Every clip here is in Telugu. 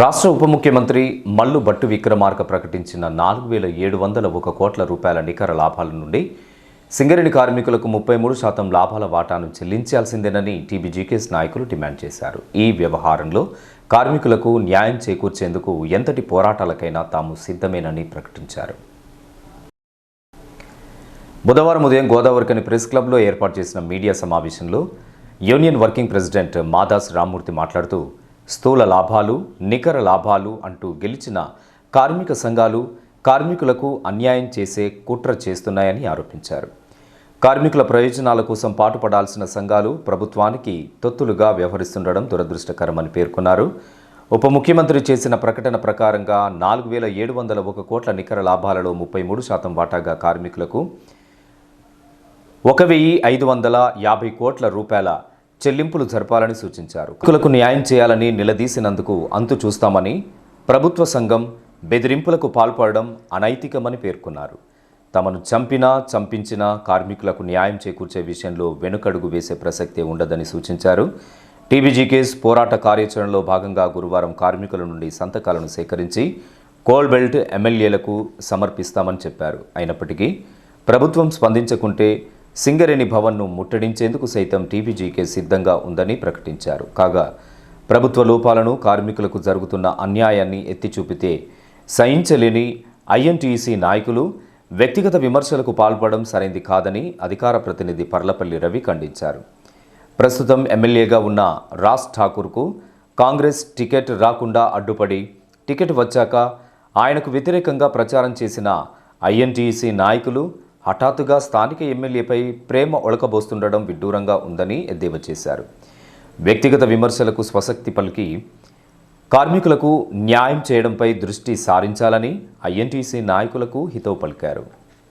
రాష్ట్ర ఉప ముఖ్యమంత్రి మల్లు భట్టు విక్రమార్క ప్రకటించిన నాలుగు వేల ఏడు వందల ఒక కోట్ల రూపాయల నికర లాభాల నుండి సింగరేణి కార్మికులకు ముప్పై మూడు శాతం లాభాల వాటాను చెల్లించాల్సిందేనని టీబీజీకేఎస్ నాయకులు డిమాండ్ చేశారు. ఈ వ్యవహారంలో కార్మికులకు న్యాయం చేకూర్చేందుకు ఎంతటి పోరాటాలకైనా తాము సిద్ధమేనని ప్రకటించారు. బుధవారం ఉదయం గోదావరికని ప్రెస్ క్లబ్లో ఏర్పాటు చేసిన మీడియా సమావేశంలో union working president Madas Rammurthy మాట్లాడుతూ స్థూల లాభాలు నికర లాభాలు అంటూ గెలిచిన కార్మిక సంఘాలు కార్మికులకు అన్యాయం చేసే కుట్ర చేస్తున్నాయని ఆరోపించారు. కార్మికుల ప్రయోజనాల కోసం పాటుపడాల్సిన సంఘాలు ప్రభుత్వానికి తొత్తులుగా వ్యవహరిస్తుండడం దురదృష్టకరమని పేర్కొన్నారు. ఉప ముఖ్యమంత్రి చేసిన ప్రకటన ప్రకారంగా నాలుగు వేల ఏడు వందల ఒక కోట్ల నికర లాభాలలో ముప్పై మూడు శాతం వాటాగా కార్మికులకు ఒక వెయ్యి ఐదు వందల యాభై కోట్ల రూపాయల చెల్లింపులు జరపాలని సూచించారు. కులకు న్యాయం చేయాలని నిలదీసినందుకు అంతు చూస్తామని ప్రభుత్వ సంఘం బెదిరింపులకు పాల్పడడం అనైతికమని పేర్కొన్నారు. తమను చంపినా చంపించినా కార్మికులకు న్యాయం చేకూర్చే విషయంలో వెనుకడుగు వేసే ప్రసక్తే ఉండదని సూచించారు. టీబీజీకేస్ పోరాట కార్యాచరణలో భాగంగా గురువారం కార్మికుల నుండి సంతకాలను సేకరించి కోల్ బెల్ట్ ఎమ్మెల్యేలకు సమర్పిస్తామని చెప్పారు. అయినప్పటికీ ప్రభుత్వం స్పందించకుంటే సింగరేణి భవన్ను ముట్టడించేందుకు సైతం టీబీజీకే సిద్ధంగా ఉందని ప్రకటించారు. కాగా ప్రభుత్వ లోపాలను కార్మికులకు జరుగుతున్న అన్యాయాన్ని ఎత్తి చూపితే సహించలేని ఐఎన్టీసీ నాయకులు వ్యక్తిగత విమర్శలకు పాల్పడడం సరైంది కాదని అధికార ప్రతినిధి పర్లపల్లి రవి ఖండించారు. ప్రస్తుతం ఎమ్మెల్యేగా ఉన్న రాజ్ ఠాకూర్కు కాంగ్రెస్ టికెట్ రాకుండా అడ్డుపడి టికెట్ వచ్చాక ఆయనకు వ్యతిరేకంగా ప్రచారం చేసిన ఐఎన్టీసీ నాయకులు హఠాత్తుగా స్థానిక ఎమ్మెల్యేపై ప్రేమ ఒలకబోస్తుండడం విడ్డూరంగా ఉందని ఎద్దేవా చేశారు. వ్యక్తిగత విమర్శలకు స్వశక్తి పలికి కార్మికులకు న్యాయం చేయడంపై దృష్టి సారించాలని ఐఎన్టీసీ నాయకులకు హితవు పలికారు.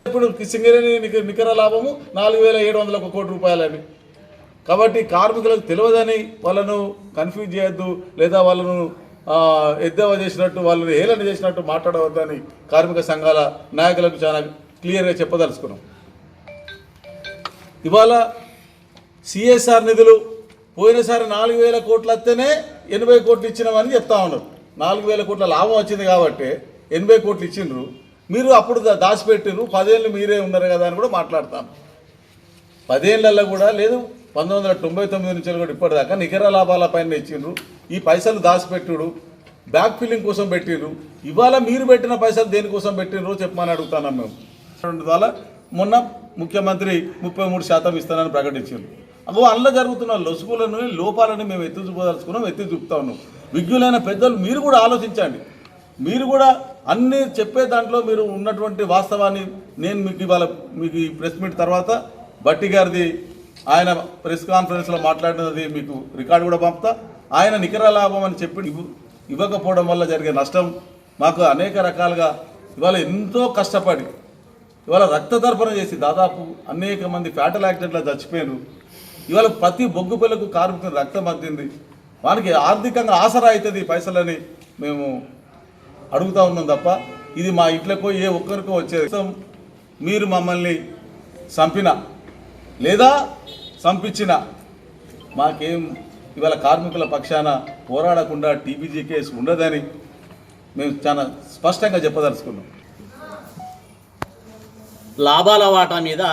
ఇప్పుడు సింగరేణి నికర లాభము నాలుగు వేల ఏడు వందల ఒక కోటి రూపాయలని. కాబట్టి కార్మికులకు తెలియదని వాళ్ళను కన్ఫ్యూజ్ చేయొద్దు లేదా వాళ్ళను ఎద్దేవా చేసినట్టు వాళ్ళని హేళన చేసినట్టు మాట్లాడవద్దని కార్మిక సంఘాల నాయకులకు చాలా క్లియర్గా చెప్పదలుచుకున్నాం. ఇవాళ సిఎస్ఆర్ నిధులు పోయినసారి నాలుగు వేల కోట్లు వస్తేనే ఎనభై కోట్లు ఇచ్చినామని చెప్తా ఉన్నారు. నాలుగు వేల కోట్ల లాభం వచ్చింది కాబట్టి ఎనభై కోట్లు ఇచ్చిండ్రు. మీరు అప్పుడు దా- పదేళ్ళు మీరే ఉన్నారు కదా అని కూడా మాట్లాడతాను పదేళ్ళల్లో కూడా లేదు పంతొమ్మిది వందల తొంభై తొమ్మిది నుంచి కూడా ఇప్పటిదాకా నికర లాభాల పైన ఇచ్చిండ్రు. ఈ పైసలు దాచిపెట్టుడు బ్యాక్ ఫిల్లింగ్ కోసం పెట్టిండ్రు ఇవాళ మీరు పెట్టిన పైసలు దేనికోసం పెట్టిండ్రో చెప్పమని అడుగుతున్నాం మేము. ద్వారా మొన్న ముఖ్యమంత్రి ముప్పై మూడు శాతం ఇస్తానని ప్రకటించారు. అగో అందులో జరుగుతున్న లొసుగులను లోపాలను మేము ఎత్తి చూపదలుచుకున్నాం ఎత్తి చూపుతా ఉన్నాం. విజ్ఞులైన పెద్దలు మీరు కూడా ఆలోచించండి. మీరు కూడా అన్నీ చెప్పే దాంట్లో మీరు ఉన్నటువంటి వాస్తవాన్ని నేను మీకు ఇవాళ మీకు ఈ ప్రెస్ మీట్ తర్వాత బట్టి గారిది ఆయన ప్రెస్ కాన్ఫరెన్స్లో మాట్లాడినది మీకు రికార్డు కూడా పంపుతా. ఆయన నికర లాభం అని చెప్పి ఇవ్వకపోవడం వల్ల జరిగే నష్టం మాకు అనేక రకాలుగా ఇవాళ ఎంతో కష్టపడి ఇవాళ రక్తదర్పణ చేసి దాదాపు అనేక మంది ఫ్యాటల్ యాక్సిడెంట్లో చచ్చిపోయారు ఇవాళ ప్రతి బొగ్గు పిల్లకు కార్మికులు రక్తం అద్దింది వానికి ఆర్థికంగా ఆసరా అవుతుంది ఈ పైసలని మేము అడుగుతా ఉన్నాం తప్ప ఇది మా ఇంట్లోకో ఏ ఒక్కరికో వచ్చేది. మీరు మమ్మల్ని చంపిన లేదా చంపించిన మాకేం ఇవాళ కార్మికుల పక్షాన పోరాడకుండా టీబీజీ కేసు ఉండదని మేము చాలా స్పష్టంగా చెప్పదలుచుకున్నాం. లాభాల వాటా మీద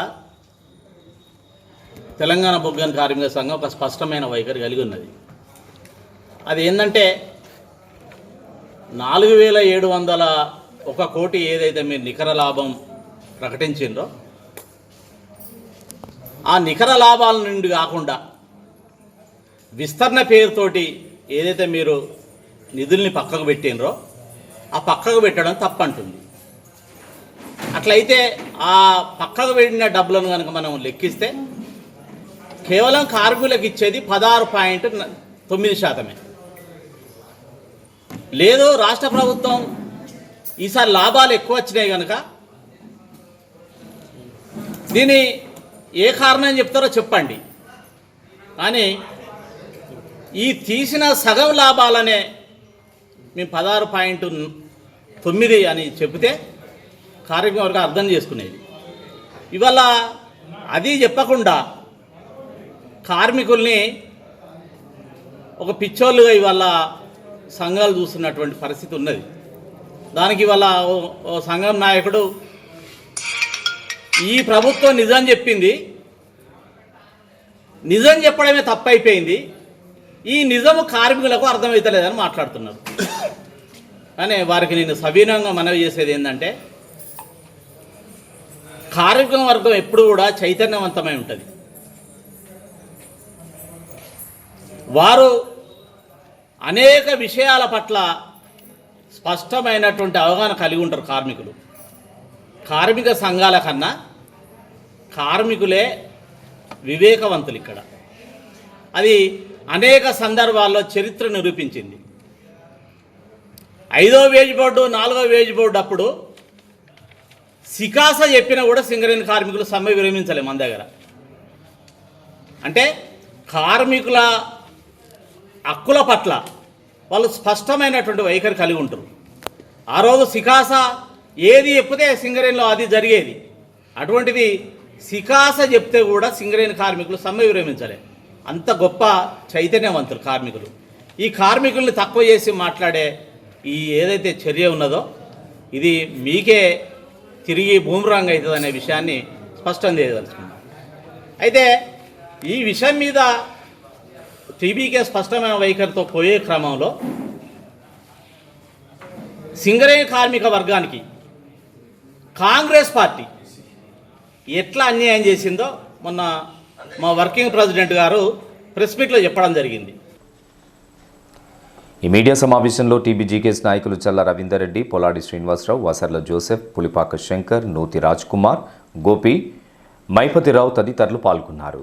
తెలంగాణ బొగ్గన్ కార్మిక సంఘం ఒక స్పష్టమైన వైఖరి కలిగి ఉన్నది. అది ఏంటంటే నాలుగు వేల ఏడు వందల ఒక కోటి ఏదైతే మీరు నికర లాభం ప్రకటించిండ్రో ఆ నికర లాభాల నుండి కాకుండా విస్తరణ పేరుతోటి ఏదైతే మీరు నిధుల్ని పక్కకు పెట్టినరో ఆ పక్కకు పెట్టడం తప్పంటుంది. అట్లయితే ఆ పక్కకు వెళ్ళిన డబ్బులను కనుక మనం లెక్కిస్తే కేవలం కార్మికులకు ఇచ్చేది పదహారు పాయింట్ తొమ్మిది శాతమే. లేదు రాష్ట్ర ప్రభుత్వం ఈసారి లాభాలు ఎక్కువ వచ్చినాయి కనుక దీని ఏ కారణం చెప్తారో చెప్పండి. కానీ ఈ తీసిన సగం లాభాలనే మేము పదహారు పాయింట్ తొమ్మిది అని చెబితే కార్మిక అర్థం చేసుకునేది. ఇవాళ అది చెప్పకుండా కార్మికుల్ని ఒక పిచ్చోళ్ళుగా ఇవాళ సంఘాలు చూస్తున్నటువంటి పరిస్థితి ఉన్నది. దానికి ఇవాళ ఓ- ఓ సంఘం నాయకుడు ఈ ప్రభుత్వం నిజం చెప్పింది. నిజం చెప్పడమే తప్పైపోయింది. ఈ నిజము కార్మికులకు అర్థమవుతలేదని మాట్లాడుతున్నారు. కానీ వారికి నేను సవీనంగా మనవి చేసేది ఏంటంటే కార్మిక వర్గం ఎప్పుడు కూడా చైతన్యవంతమై ఉంటుంది. వారు అనేక విషయాల పట్ల స్పష్టమైనటువంటి అవగాహన కలిగి ఉంటారు కార్మికులు. కార్మిక సంఘాల కన్నా కార్మికులే వివేకవంతులు ఇక్కడ. అది అనేక సందర్భాల్లో చరిత్ర నిరూపించింది. ఐదో వేజ్ బోర్డు నాలుగో వేజ్ బోర్డు అప్పుడు సికాస చెప్పినా కూడా సింగరేణి కార్మికులు సమ్మె విరమించలే మన దగ్గర. అంటే కార్మికుల హక్కుల పట్ల వాళ్ళు స్పష్టమైనటువంటి వైఖరి కలిగి ఉంటారు ఆ రోజు సికాస ఏది చెప్తే సింగరేణిలో అది జరిగేది. అటువంటిది సికాస చెప్తే కూడా సింగరేణి కార్మికులు సమ్మె విరమించలే. అంత గొప్ప చైతన్యవంతులు కార్మికులు. ఈ కార్మికుల్ని తక్కువ చేసి మాట్లాడే ఈ ఏదైతే చర్య ఉన్నదో ఇది మీకే తిరిగి బూమరాంగ్ అవుతుంది అనే విషయాన్ని స్పష్టం చేయదలుచుకున్నాం. అయితే ఈ విషయం మీద టీబీకే స్పష్టమైన వైఖరితో పోయే క్రమంలో సింగరేణి కార్మిక వర్గానికి కాంగ్రెస్ పార్టీ ఎట్లా అన్యాయం చేసిందో మొన్న మా వర్కింగ్ ప్రెసిడెంట్ గారు ప్రెస్ మీట్లో చెప్పడం జరిగింది. ఈ మీడియా సమావేశంలో టీబీజీకేఎస్ నాయకులు చల్ల రవీందర్ రెడ్డి పొలాడి శ్రీనివాసరావు వసర్ల జోసెఫ్ పులిపాక శంకర్ నూతి రాజ్ కుమార్ గోపి మైపతిరావు తదితరులు పాల్గొన్నారు.